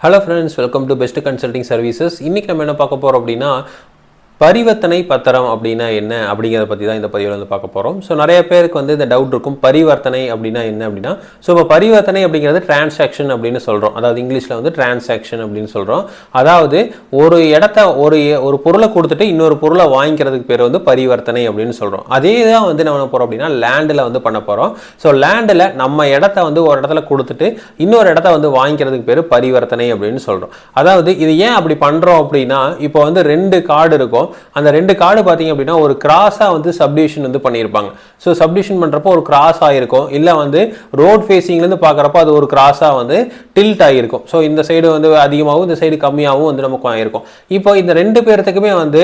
Hello friends welcome to best consulting services இன்றைக்கி நம்ம என்ன பார்க்க போகிறோம் அப்படின்னா பரிவர்த்தனை பத்திரம் அப்படின்னா என்ன? அப்படிங்கிறத பற்றி தான் இந்த பதிவில் வந்து பார்க்க போகிறோம் ஸோ நிறைய பேருக்கு வந்து இந்த டவுட் இருக்கும். பரிவர்த்தனை அப்படின்னா என்ன அப்படின்னா ஸோ இப்போ பரிவர்த்தனை அப்படிங்கிறது டிரான்சாக்ஷன் அப்படின்னு சொல்கிறோம் அதாவது இங்கிலீஷில் வந்து டிரான்சாக்ஷன் அப்படின்னு சொல்கிறோம் அதாவது ஒரு இடத்த ஒரு ஒரு பொருளை கொடுத்துட்டு இன்னொரு பொருளை வாங்கிக்கிறதுக்கு பேர் வந்து பரிவர்த்தனை அப்படின்னு சொல்கிறோம் அதே தான் வந்து நம்ம பண்ண போகிறோம் அப்படின்னா லேண்டில் வந்து பண்ண போகிறோம் ஸோ லேண்டில் நம்ம இடத்த வந்து ஒரு இடத்துல கொடுத்துட்டு இன்னொரு இடத்த வந்து வாங்கிக்கிறதுக்கு பேர் பரிவர்த்தனை அப்படின்னு சொல்கிறோம் அதாவது இது ஏன் அப்படி பண்ணுறோம் அப்படின்னா இப்போ வந்து ரெண்டு கார்டு இருக்கும். அந்த ரெண்டு கார்டு பார்த்தீங்க அப்படின்னா ஒரு கிராஸாக வந்து சப்டிவிஷன் வந்து பண்ணியிருப்பாங்க. ஸோ சப்டிவிஷன் பண்ணுறப்போ ஒரு கிராஸ் ஆகிருக்கும் இல்லை வந்து ரோட் ஃபேஸிங்லேருந்து பார்க்குறப்போ அது ஒரு கிராஸாக வந்து டில்ட் ஆகிருக்கும் ஸோ இந்த சைடு வந்து அதிகமாகவும் இந்த சைடு கம்மியாகவும் வந்து நமக்கு ஆகிருக்கும் இப்போ இந்த ரெண்டு பேர்த்துக்குமே வந்து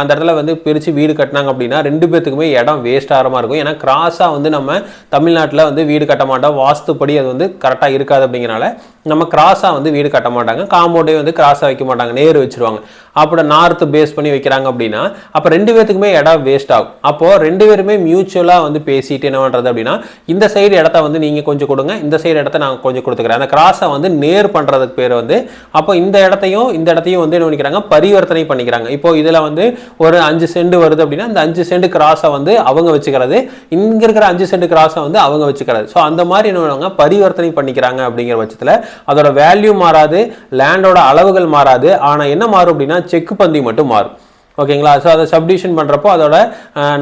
அந்த இடத்துல வந்து பிரித்து வீடு கட்டினாங்க அப்படின்னா ரெண்டு பேர்த்துக்குமே இடம் வேஸ்ட் ஆகிற மாதிரி இருக்கும். ஏன்னா கிராஸாக வந்து நம்ம தமிழ்நாட்டில் வந்து வீடு கட்ட மாட்டோம். வாஸ்துப்படி அது வந்து கரெக்டாக இருக்காது அப்படிங்கிறனால நம்ம கிராஸாக வந்து வீடு கட்ட மாட்டாங்க. காம்பவுண்டே வந்து கிராஸாக வைக்க மாட்டாங்க. நேர் வச்சுருவாங்க. அப்புறம் நார்த்து பேஸ் பண்ணி வைக்கிறாங்க. அப்படின்னா அப்போ ரெண்டு பேர்த்துக்குமே இடம் வேஸ்ட் ஆகும். அப்போது ரெண்டு பேருமே மியூச்சுவலாக வந்து பேசிட்டு என்ன பண்ணுறது அப்படின்னா இந்த சைடு இடத்த வந்து நீங்கள் கொஞ்சம் கொடுங்க இந்த சைடு இடத்த நான் கொஞ்சம் கொடுத்துக்கிறேன். அந்த கிராஸை வந்து நேர் பண்ணுறதுக்கு பேர் வந்து அப்போ இந்த இடத்தையும் இந்த இடத்தையும் வந்து என்ன பண்ணிக்கிறாங்க பரிவர்த்தனை பண்ணிக்கிறாங்க. இப்போ இதில் வந்து ஒரு அஞ்சு சென்ட் வருது அப்படின்னா இந்த அஞ்சு சென்ட் கிராஸை வந்து அவங்க வச்சுக்கிறது இங்க இருக்கிற அஞ்சு சென்ட் கிராஸை வந்து அவங்க வச்சுக்கிறது. ஸோ அந்த மாதிரி என்ன பண்ணுவாங்க பரிவர்த்தனை பண்ணிக்கிறாங்க அப்படிங்கிற பட்சத்தில் அதோட வேல்யூ மாறாது லேண்டோட அளவுகள் மாறாது. ஆனால் என்ன மாறும் அப்படின்னா செக்கு பந்தி மட்டும் மாறும். ஓகேங்களா? ஸோ அதை சப்டிஷன் பண்ணுறப்போ அதோட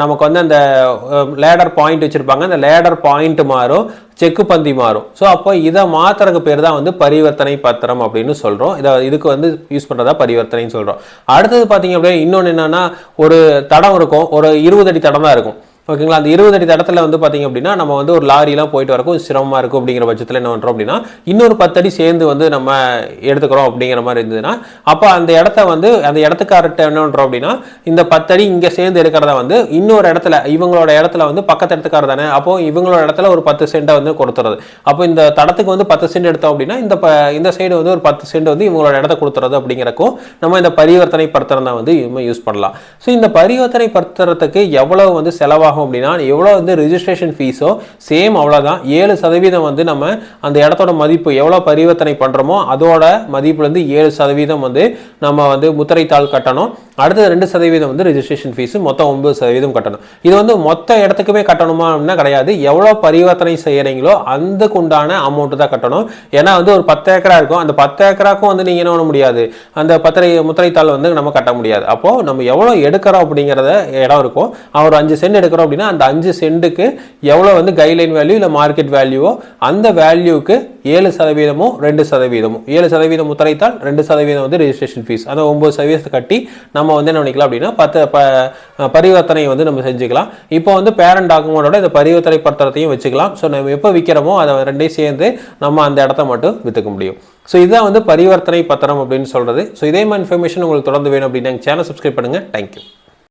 நமக்கு வந்து அந்த லேடர் பாயிண்ட் வச்சுருப்பாங்க. அந்த லேடர் பாயிண்ட் மாறும் செக்கு பந்தி மாறும். ஸோ அப்போ இதை மாத்துறக்கு பேர் தான் வந்து பரிவர்த்தனை பத்திரம் அப்படின்னு சொல்கிறோம் இதை இதுக்கு வந்து யூஸ் பண்ணுறதா பரிவர்த்தனைன்னு சொல்கிறோம் அடுத்தது பார்த்தீங்க அப்படின்னா இன்னொன்று என்னன்னா ஒரு தடம் இருக்கும். ஒரு இருபது அடி தடம் தான் இருக்கும். ஓகேங்களா? அந்த இருபது அடி தடத்தில் வந்து பார்த்தீங்க அப்படின்னா நம்ம வந்து ஒரு லாரிலாம் போயிட்டு வரக்கும் சிரமமாக இருக்கும் அப்படிங்கிற பட்சத்தில் என்ன பண்ணுறோம் அப்படின்னா இன்னொரு பத்தடி சேர்ந்து வந்து நம்ம எடுத்துக்கிறோம் அப்படிங்கிற மாதிரி இருந்ததுன்னா அப்போ அந்த இடத்த வந்து அந்த இடத்துக்கார்ட்ட என்ன பண்ணுறோம் அப்படின்னா இந்த பத்தடி இங்கே சேர்ந்து இருக்கிறத வந்து இன்னொரு இடத்துல இவங்களோட இடத்துல வந்து பக்கத்து இடத்துக்கார தானே அப்போ இவங்களோட இடத்துல ஒரு பத்து சென்ட்டை வந்து கொடுத்துறது. அப்போ இந்த தடத்துக்கு வந்து பத்து சென்ட் எடுத்தோம் அப்படின்னா இந்த ப இந்த சைடு வந்து ஒரு பத்து சென்ட் வந்து இவங்களோட இடத்த கொடுத்துறது அப்படிங்கிறக்கும் நம்ம இந்த பரிவர்த்தனை பத்திரம் தான் வந்து இவங்க யூஸ் பண்ணலாம். ஸோ இந்த பரிவர்த்தனை பத்திரத்துக்கு எவ்வளவு வந்து ஆகும் அப்படின்னா எவ்வளோ வந்து ரிஜிஸ்ட்ரேஷன் ஃபீஸோ சேம் அவ்வளோதான் ஏழு சதவீதம் வந்து நம்ம அந்த இடத்தோட மதிப்பு எவ்வளோ பரிவர்த்தனை பண்ணுறோமோ அதோட மதிப்புலேருந்து ஏழு சதவீதம் வந்து நம்ம வந்து முத்திரைத்தாள் கட்டணும். அடுத்தது ரெண்டு சதவீதம் வந்து ரிஜிஸ்ட்ரேஷன் ஃபீஸு மொத்தம் ஒன்பது சதவீதம் கட்டணும். இது வந்து மொத்த இடத்துக்குமே கட்டணுமா அப்படின்னா கிடையாது. எவ்வளோ பரிவர்த்தனை செய்கிறீங்களோ அதுக்கு உண்டான அமௌண்ட் தான் கட்டணும். ஏன்னா வந்து ஒரு பத்து ஏக்கரா இருக்கும். அந்த பத்து ஏக்கராக்கும் வந்து நீங்கள் என்ன பண்ண முடியாது? அந்த பத்திரை முத்திரைத்தாள் வந்து நம்ம கட்ட முடியாது. அப்போது நம்ம எவ்வளோ எடுக்கிறோம் அப்படிங்கிறத இடம் இருக்கும். அவர் அஞ்சு சென்ட் எடுக்கிறோம் அப்படின்னா அந்த அஞ்சு சென்ட்டுக்கு எவ்வளோ வந்து கைட்லைன் வேல்யூ இல்லை மார்க்கெட் வேல்யூவோ அந்த வேல்யூக்கு ஏழு சதவீதமும் ரெண்டு சதவீதமும் ஏழு சதவீதம் முத்தரைத்தால் ரெண்டு சதவீதம் வந்து ரெஜிஸ்ட்ரேஷன் ஃபீஸ் அந்த ஒம்பது சதவீதத்தை கட்டி நம்ம வந்து என்ன பண்ணிக்கலாம் அப்படின்னா பத்து ப பரிவர்த்தனை வந்து நம்ம செஞ்சுக்கலாம். இப்போ வந்து பேரண்ட் டாக்குமெண்டோட இந்த பரிவர்த்தனை பத்திரத்தையும் வச்சுக்கலாம். ஸோ நம்ம எப்போ விற்கிறோமோ அதை ரெண்டையும் சேர்ந்து நம்ம அந்த இடத்த மட்டும் விற்றுக்க முடியும். ஸோ இதுதான் வந்து பரிவர்த்தனை பத்திரம் அப்படின்னு சொல்கிறது ஸோ இதே மாதிரி இன்ஃபர்மேஷன் உங்களுக்கு தொடர்ந்து வேணும் அப்படின்னா சேனல் சப்ஸ்கிரைப் பண்ணுங்கள் தேங்க்யூ